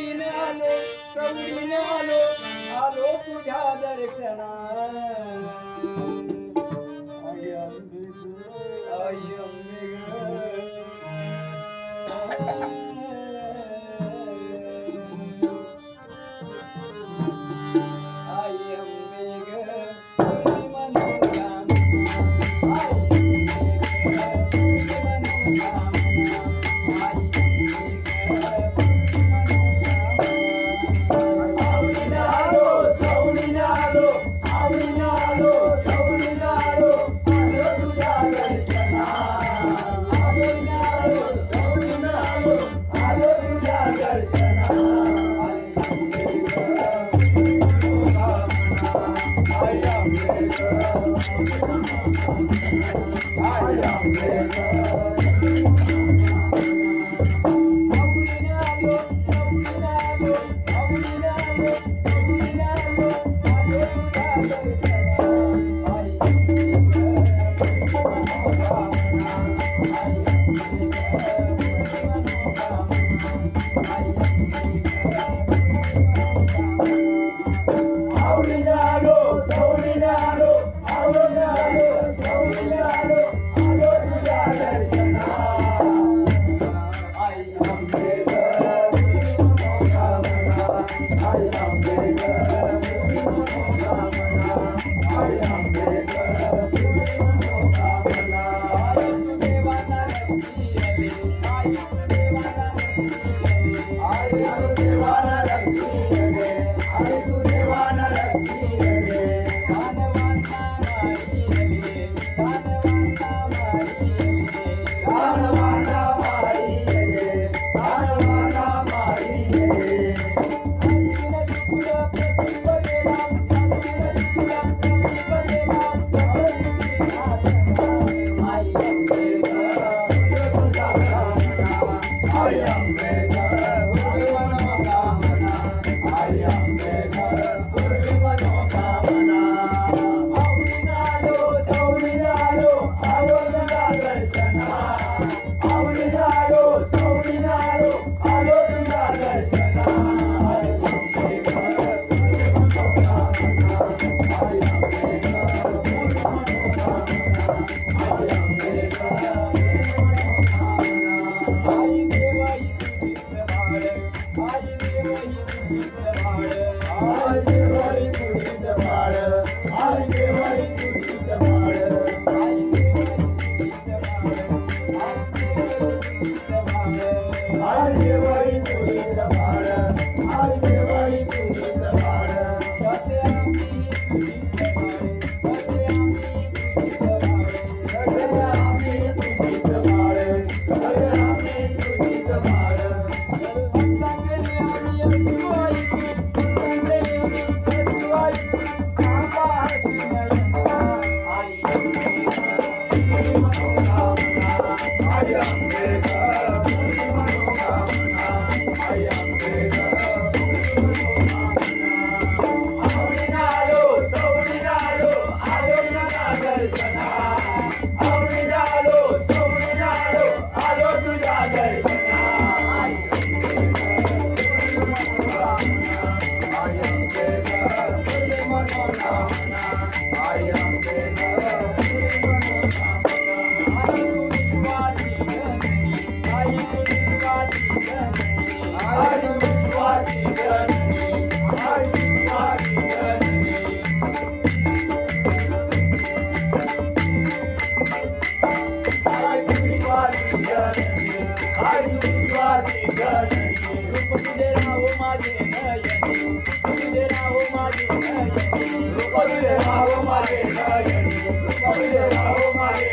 सवडीने आलो सवडीने आलो आलो तुझ्या दर्शना आयम आयम I am your man. I am your you. Oh, Rama, Hare Rama,